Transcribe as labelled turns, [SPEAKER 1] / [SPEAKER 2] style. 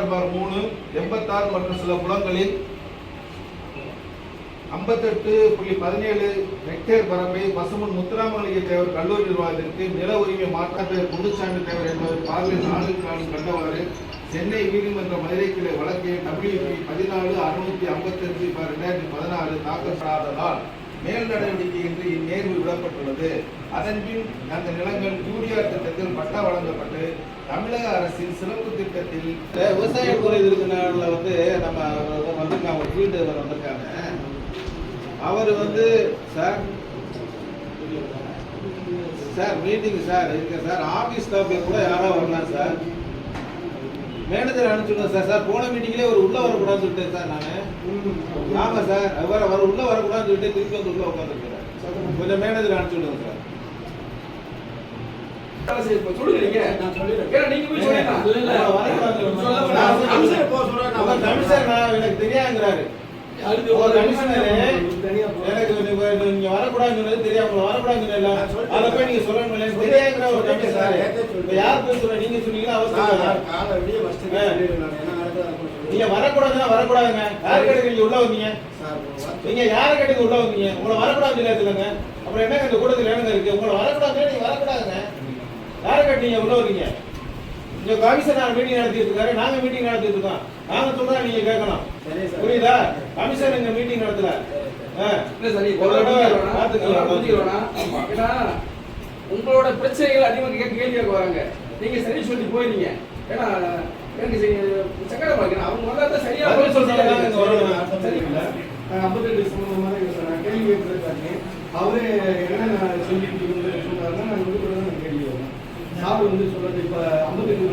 [SPEAKER 1] எண்பத்தாறு பார் மூணு எண்பத்தாறு மற்றும் சில குளங்களில் ஐம்பத்தெட்டு புள்ளி பதினேழு ஹெக்டேர் பரப்பை பசுமன் முத்துராமலிங்க தேவர் கல்லூரி நிர்வாகத்திற்கு நில உரிமை மாற்றாப்பேர் குண்டுசாமி தேவர் என்பவர் பார்வை நாளுக்கு நாள் கண்டவாறு சென்னை நீதிமன்ற மதுரை கிளை வழக்கை டபிள்யூபி பதினாலு அறுநூத்தி ஐம்பத்தஞ்சு பார் ரெண்டாயிரத்தி பதினாறு தாக்கல் தாக்கப்படாததால் மேல் நடவடிக்கை இந்நேர்வு விடப்பட்டுள்ளது. அதன்பின் அந்த நிலங்கள் யூரியா திட்டத்தில் பட்டா வழங்கப்பட்டு தமிழக அரசின் சிறப்பு திட்டத்தில் விவசாய குறை இருக்கிற வந்து நம்ம வந்திருக்காங்க ஒரு ஃபீல்டு வந்திருக்காங்க. அவர் வந்து சார் சார் மீட்டிங் சார் இருக்கு சார். ஆபீஸ் ஸ்டாஃப் கூட யாரோ வரலாம் சார். மேனேஜர் அனுப்பிச்சுடுங்க சார். சார் போன மீட்டிங்லேயே ஒரு உள்ள வரக்கூடாதுன்னு சொல்லிட்டேன் சார் நான். ஆமா சார். அவர் அவர் உள்ள வரக்கூடாதுன்னு சொல்லிட்டு திருப்பி வந்து உள்ள உட்காந்துருக்கிறேன் கொஞ்சம் மேனேஜர் சார். உங்க கமிஷனர் நான் எனக்கு தெரியாங்கிறாரு. எனக்கு நீங்க வரக்கூடாதுன்னு தெரியும் வரக்கூடாதுன்னு. அதை போய் நீங்க சொல்லணும் இல்லையா? தெரியாங்கிற ஒரு கமிஷனர் இப்ப யார் சொல்ல நீங்க.
[SPEAKER 2] என்ன கூட
[SPEAKER 1] நீங்க. வரக்கூடாதுன்னா வரக்கூடாதுங்க யார் கேட்டு உள்ள வந்தீங்க. நீங்க யாரை கேட்டு உள்ள வந்தீங்க உங்களை வரக்கூடாதுன்னு சொல்லி சொல்லுங்க அப்புறம் என்னங்க இந்த கூட்டத்தில் என்னங்க இருக்கு உங்களை வரக்கூடாதுன்னு நீங்க வரக்கூடாதுங்க யாரை கேட்டு நீங்க உள்ள வந்தீங்க இங்க கமிஷனர் மீட்டிங் நடத்திட்டு இருக்காரு நாங்க மீட்டிங் நடத்திட்டு இருக்கோம் நாங்க சொல்றா நீங்க கேட்கணும்
[SPEAKER 2] சரி சார்.
[SPEAKER 1] புரியுதா கமிஷன் இங்க மீட்டிங் நடத்தல ஆ.
[SPEAKER 3] உங்களோட பிரச்சனைகள் அதிகமாக கேட்க கேள்வி கேட்க வராங்க நீங்க சரி சொல்லி போயிருந்தீங்க ஏன்னா எனக்கு சரி- சங்கடமா இருக்கு அவங்க வந்தா தான் சரியா
[SPEAKER 1] பதில்
[SPEAKER 3] பதில்
[SPEAKER 1] சொல்றாங்க,
[SPEAKER 3] சொல்றாங்க.
[SPEAKER 1] இங்க வரணும்.
[SPEAKER 3] சரி.
[SPEAKER 2] நான். கேள்வி கேட்கறதுக்காக அவரு என்ன நான் சொல்லிட்டு சொன்னாருன்னா நான் வந்து கூட தான் கேள்வி வரும் சார் வந்து சொல்றது இப்ப ஐம்பத்தெட்டு